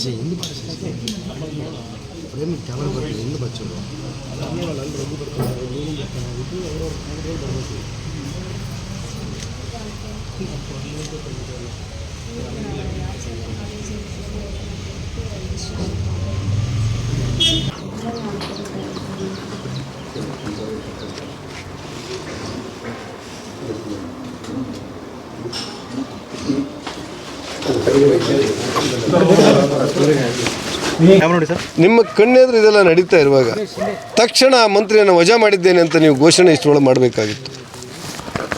Sir ಎಂದು ಭಾಷೆ ಪ್ರೇಮಿಗೆ camera ಬರ್ತದೆ ಎಂದು ಬಚ್ಚಲು ಧನ್ಯವಾದ ರದ್ದು ಬರ್ತಾರೆ ನೀನು ಬರ್ತಾನಾಗಿದ್ದು ಅವರವ್ರ ಕಾಂಗ್ರೆಸ್ ಬರಬೇಕು Thank you. ನಿಮ್ಮ ಕಣ್ಣೆದುರು ಇದೆಲ್ಲ ನಡೀತಾ ಇರುವಾಗ ತಕ್ಷಣ ಆ ಮಂತ್ರಿಯನ್ನು ವಜಾ ಮಾಡಿದ್ದೇನೆ ಅಂತ ನೀವು ಘೋಷಣೆ ಇಷ್ಟೊಳಗೆ ಮಾಡಬೇಕಾಗಿತ್ತು.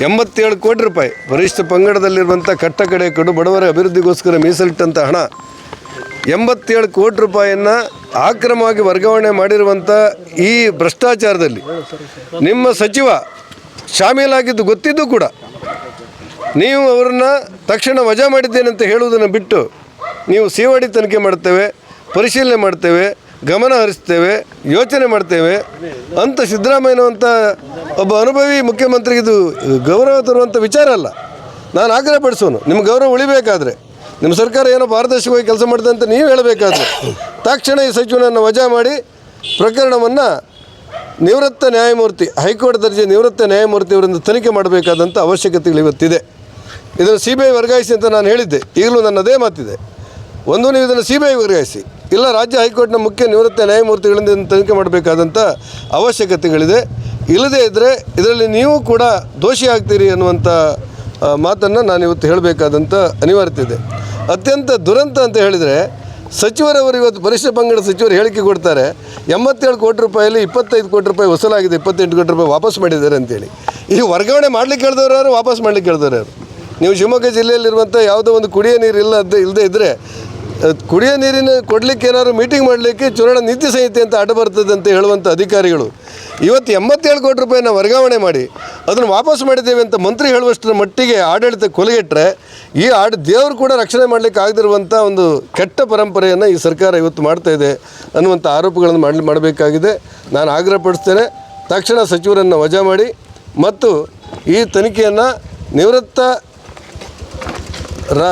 ಎಂಬತ್ತೇಳು ಕೋಟಿ ರೂಪಾಯಿ ವರಿಷ್ಠ ಪಂಗಡದಲ್ಲಿರುವಂಥ ಕಟ್ಟ ಕಡೆ ಕಡು ಬಡವರ ಅಭಿವೃದ್ಧಿಗೋಸ್ಕರ ಮೀಸಲಿಟ್ಟಂಥ ಹಣ, ಎಂಬತ್ತೇಳು ಕೋಟಿ ರೂಪಾಯಿಯನ್ನು ಆಕ್ರಮವಾಗಿ ವರ್ಗಾವಣೆ ಮಾಡಿರುವಂಥ ಈ ಭ್ರಷ್ಟಾಚಾರದಲ್ಲಿ ನಿಮ್ಮ ಸಚಿವ ಶಾಮೀಲಾಗಿದ್ದು ಗೊತ್ತಿದ್ದು ಕೂಡ ನೀವು ಅವರನ್ನ ತಕ್ಷಣ ವಜಾ ಮಾಡಿದ್ದೇನೆ ಅಂತ ಹೇಳುವುದನ್ನು ಬಿಟ್ಟು ನೀವು ಸಿವಡಿ ತನಿಖೆ ಮಾಡ್ತೇವೆ, ಪರಿಶೀಲನೆ ಮಾಡ್ತೇವೆ, ಗಮನ ಹರಿಸ್ತೇವೆ, ಯೋಚನೆ ಮಾಡ್ತೇವೆ. ಅಂತ ಸಿದ್ದರಾಮಯ್ಯನವಂಥ ಒಬ್ಬ ಅನುಭವಿ ಮುಖ್ಯಮಂತ್ರಿಗೆ ಇದು ಗೌರವ ತರುವಂಥ ವಿಚಾರ ಅಲ್ಲ. ನಾನು ಆಗ್ರಹಪಡಿಸೋನು ನಿಮ್ಮ ಗೌರವ ಉಳಿಬೇಕಾದ್ರೆ, ನಿಮ್ಮ ಸರ್ಕಾರ ಏನೋ ಪಾರದರ್ಶಕವಾಗಿ ಕೆಲಸ ಮಾಡಿದೆ ಅಂತ ನೀವು ಹೇಳಬೇಕಾದ್ರೆ, ತಕ್ಷಣ ಈ ಸಚಿವನನ್ನು ವಜಾ ಮಾಡಿ ಪ್ರಕರಣವನ್ನು ನಿವೃತ್ತ ನ್ಯಾಯಮೂರ್ತಿ, ಹೈಕೋರ್ಟ್ ದರ್ಜೆ ನಿವೃತ್ತ ನ್ಯಾಯಮೂರ್ತಿಯವರಿಂದ ತನಿಖೆ ಮಾಡಬೇಕಾದಂಥ ಅವಶ್ಯಕತೆಗಳು ಇವತ್ತಿದೆ. ಇದನ್ನು ಸಿ ಬಿ ಐ ವರ್ಗಾಯಿಸಿ ಅಂತ ನಾನು ಹೇಳಿದ್ದೆ. ಈಗಲೂ ನನ್ನದೇ ಮಾತಿದೆ. ಒಂದು ನೀವು ಇದನ್ನು ಸಿ ಬಿ ಐ ವರ್ಗಾಯಿಸಿ. ಇಲ್ಲ, ರಾಜ್ಯ ಹೈಕೋರ್ಟ್ನ ಮುಖ್ಯ ನಿವೃತ್ತ ನ್ಯಾಯಮೂರ್ತಿಗಳಿಂದ ತನಿಖೆ ಮಾಡಬೇಕಾದಂಥ ಅವಶ್ಯಕತೆಗಳಿದೆ. ಇಲ್ಲದೇ ಇದ್ದರೆ ಇದರಲ್ಲಿ ನೀವು ಕೂಡ ದೋಷಿ ಆಗ್ತೀರಿ ಅನ್ನುವಂಥ ಮಾತನ್ನು ನಾನು ಇವತ್ತು ಹೇಳಬೇಕಾದಂಥ ಅನಿವಾರ್ಯತೆ ಇದೆ. ಅತ್ಯಂತ ದುರಂತ ಅಂತ ಹೇಳಿದರೆ ಸಚಿವರವರು ಇವತ್ತು ಪರಿಷ್ಠ ಪಂಗಡ ಸಚಿವರು ಹೇಳಿಕೆ ಕೊಡ್ತಾರೆ, ಎಂಬತ್ತೇಳು ಕೋಟಿ ರೂಪಾಯಲ್ಲಿ ಇಪ್ಪತ್ತೈದು ಕೋಟಿ ರೂಪಾಯಿ ವಸೂಲಾಗಿದೆ, ಇಪ್ಪತ್ತೆಂಟು ಕೋಟಿ ರೂಪಾಯಿ ವಾಪಸ್ ಮಾಡಿದ್ದಾರೆ ಅಂತೇಳಿ. ಈ ವರ್ಗಾವಣೆ ಮಾಡ್ಲಿಕ್ಕೆ ಹೇಳಿದವರು ಯಾರು? ವಾಪಸ್ ಮಾಡ್ಲಿಕ್ಕೆ ಹೇಳಿದವರು ಯಾರು? ನೀವು ಶಿವಮೊಗ್ಗ ಜಿಲ್ಲೆಯಲ್ಲಿರುವಂಥ ಯಾವುದೋ ಒಂದು ಕುಡಿಯೋ ಇಲ್ಲ ಇಲ್ಲದೆ ಇದ್ದರೆ ಕುಡಿಯೋ ನೀರಿನ ಕೊಡಲಿಕ್ಕೆ ಏನಾದ್ರು ಮೀಟಿಂಗ್ ಮಾಡಲಿಕ್ಕೆ ಚುನಾವಣಾ ನೀತಿ ಸಂಹಿತೆ ಅಂತ ಅಡ್ಡ ಬರ್ತದೆ ಅಂತ ಹೇಳುವಂಥ ಅಧಿಕಾರಿಗಳು. ಇವತ್ತು ಎಂಬತ್ತೇಳು ಕೋಟಿ ರೂಪಾಯಿನ ವರ್ಗಾವಣೆ ಮಾಡಿ, ಅದನ್ನು ವಾಪಸ್ ಮಾಡಿದ್ದೇವೆ ಅಂತ ಮಂತ್ರಿ ಹೇಳುವಷ್ಟರ ಮಟ್ಟಿಗೆ ಆಡಳಿತ ಕೊಲೆಗೆಟ್ಟರೆ ಈ ಆಡ, ದೇವರು ಕೂಡ ರಕ್ಷಣೆ ಮಾಡಲಿಕ್ಕೆ ಆಗದಿರುವಂಥ ಒಂದು ಕೆಟ್ಟ ಪರಂಪರೆಯನ್ನು ಈ ಸರ್ಕಾರ ಇವತ್ತು ಮಾಡ್ತಾ ಇದೆ ಅನ್ನುವಂಥ ಆರೋಪಗಳನ್ನು ಮಾಡಲಿ, ಮಾಡಬೇಕಾಗಿದೆ. ನಾನು ಆಗ್ರಹಪಡಿಸ್ತೇನೆ, ತಕ್ಷಣ ಸಚಿವರನ್ನು ವಜಾ ಮಾಡಿ, ಮತ್ತು ಈ ತನಿಖೆಯನ್ನು ನಿವೃತ್ತ ರ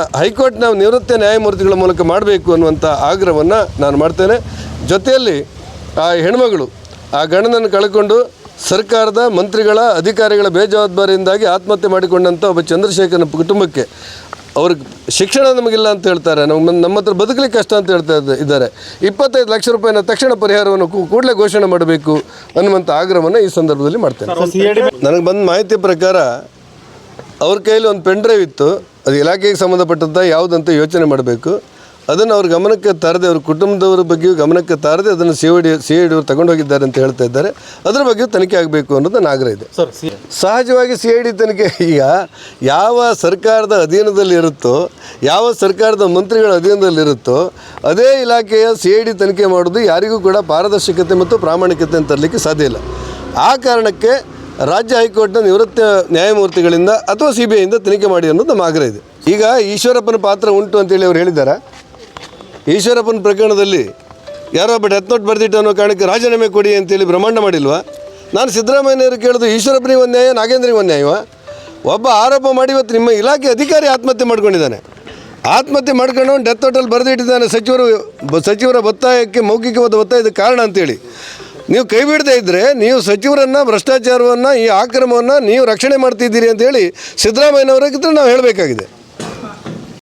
ನಾವು ನಿವೃತ್ತ ನ್ಯಾಯಮೂರ್ತಿಗಳ ಮೂಲಕ ಮಾಡಬೇಕು ಅನ್ನುವಂಥ ಆಗ್ರಹವನ್ನು ನಾನು ಮಾಡ್ತೇನೆ. ಜೊತೆಯಲ್ಲಿ ಆ ಹೆಣ್ಮಗಳು ಆ ಗಣನನ್ನು ಕಳ್ಕೊಂಡು ಸರ್ಕಾರದ ಮಂತ್ರಿಗಳ ಅಧಿಕಾರಿಗಳ ಬೇಜವಾಬ್ದಾರಿಯಿಂದಾಗಿ ಆತ್ಮಹತ್ಯೆ ಮಾಡಿಕೊಂಡಂಥ ಒಬ್ಬ ಚಂದ್ರಶೇಖರನ ಕುಟುಂಬಕ್ಕೆ ಅವ್ರಿಗೆ ಶಿಕ್ಷಣ ನಮಗಿಲ್ಲ ಅಂತ ಹೇಳ್ತಾರೆ. ನಮ್ಮ ನಮ್ಮ ಹತ್ರ ಬದುಕಲಿಕ್ಕೆ ಕಷ್ಟ ಅಂತ ಹೇಳ್ತಾ ಇದ್ದ- ಇದ್ದಾರೆ. ಇಪ್ಪತ್ತೈದು ಲಕ್ಷ ರೂಪಾಯಿನ ತಕ್ಷಣ ಪರಿಹಾರವನ್ನು ಕೂಡಲೇ ಘೋಷಣೆ ಮಾಡಬೇಕು ಅನ್ನುವಂಥ ಆಗ್ರಹವನ್ನು ಈ ಸಂದರ್ಭದಲ್ಲಿ ಮಾಡ್ತೇನೆ. ನನಗೆ ಬಂದ ಮಾಹಿತಿ ಪ್ರಕಾರ ಅವ್ರ ಕೈಯಲ್ಲಿ ಒಂದು ಪೆನ್ ಡ್ರೈವ್ ಇತ್ತು. ಅದು ಇಲಾಖೆಗೆ ಸಂಬಂಧಪಟ್ಟಂಥ ಯಾವುದಂತ ಯೋಚನೆ ಮಾಡಬೇಕು. ಅದನ್ನು ಅವ್ರ ಗಮನಕ್ಕೆ ತಾರದೆ ಅವ್ರ ಕುಟುಂಬದವರ ಬಗ್ಗೆಯೂ ಗಮನಕ್ಕೆ ತಾರದೆ ಅದನ್ನು C D C I D ಅವರು ತಗೊಂಡು ಹೋಗಿದ್ದಾರೆ ಅಂತ ಹೇಳ್ತಾ ಇದ್ದಾರೆ. ಅದರ ಬಗ್ಗೆಯೂ ತನಿಖೆ ಆಗಬೇಕು ಅನ್ನೋದು ನನ್ನ ಆಗ್ರಹ ಇದೆ. ಸರ್ ಸಹಜವಾಗಿ ಸಿ ಐ ಡಿ ತನಿಖೆ ಈಗ ಯಾವ ಸರ್ಕಾರದ ಅಧೀನದಲ್ಲಿ ಇರುತ್ತೋ ಯಾವ ಸರ್ಕಾರದ ಮಂತ್ರಿಗಳ ಅಧೀನದಲ್ಲಿರುತ್ತೋ ಅದೇ ಇಲಾಖೆಯ ಸಿ ಐ ಡಿ ತನಿಖೆ ಮಾಡೋದು ಯಾರಿಗೂ ಕೂಡ ಪಾರದರ್ಶಕತೆ ಮತ್ತು ಪ್ರಾಮಾಣಿಕತೆ ತರಲಿಕ್ಕೆ ಸಾಧ್ಯ ಇಲ್ಲ. ಆ ಕಾರಣಕ್ಕೆ ರಾಜ್ಯ ಹೈಕೋರ್ಟ್ನ ನಿವೃತ್ತ ನ್ಯಾಯಮೂರ್ತಿಗಳಿಂದ ಅಥವಾ ಸಿ ಬಿ ಐಯಿಂದ ತನಿಖೆ ಮಾಡಿ ಅನ್ನೋದು ನಮ್ಮ ಆಗ್ರಹ ಇದೆ. ಈಗ ಈಶ್ವರಪ್ಪನ ಪಾತ್ರ ಉಂಟು ಅಂತೇಳಿ ಅವ್ರು ಹೇಳಿದ್ದಾರೆ? ಈಶ್ವರಪ್ಪನ ಪ್ರಕರಣದಲ್ಲಿ ಯಾರೋ ಒಬ್ಬ ಡೆತ್ ಬರೆದಿಟ್ಟು ಅನ್ನೋ ಕಾರಣಕ್ಕೆ ರಾಜೀನಾಮೆ ಕೊಡಿ ಅಂತೇಳಿ ಬ್ರಹ್ಮಾಂಡ ಮಾಡಿಲ್ವಾ? ನಾನು ಸಿದ್ದರಾಮಯ್ಯನವರು ಕೇಳೋದು ಈಶ್ವರಪ್ಪನಿಗೆ ಒಂದು ನ್ಯಾಯ ನಾಗೇಂದ್ರಿಗೆ ಒಂದು ನ್ಯಾಯವ? ಒಬ್ಬ ಆರೋಪ ಮಾಡಿ ಇವತ್ತು ನಿಮ್ಮ ಇಲಾಖೆ ಅಧಿಕಾರಿ ಆತ್ಮಹತ್ಯೆ ಮಾಡ್ಕೊಂಡಿದ್ದಾನೆ. ಆತ್ಮಹತ್ಯೆ ಮಾಡ್ಕೊಂಡು ಡೆತ್ ನೋಟಲ್ಲಿ ಬರೆದಿಟ್ಟಿದ್ದಾನೆ. ಸಚಿವರು, ಸಚಿವರ ಒತ್ತಾಯಕ್ಕೆ ಮೌಖಿಕವಾದ ಒತ್ತಾಯದ ಕಾರಣ ಅಂತೇಳಿ. ನೀವು ಕೈ ಬಿಡದೇ ಇದ್ದರೆ ನೀವು ಸಚಿವರನ್ನು, ಭ್ರಷ್ಟಾಚಾರವನ್ನು, ಈ ಆಕ್ರಮವನ್ನು ನೀವು ರಕ್ಷಣೆ ಮಾಡ್ತಿದ್ದೀರಿ ಅಂತೇಳಿ ಸಿದ್ದರಾಮಯ್ಯನವರಿಗಿದ್ರೆ ನಾವು ಹೇಳಬೇಕಾಗಿದೆ.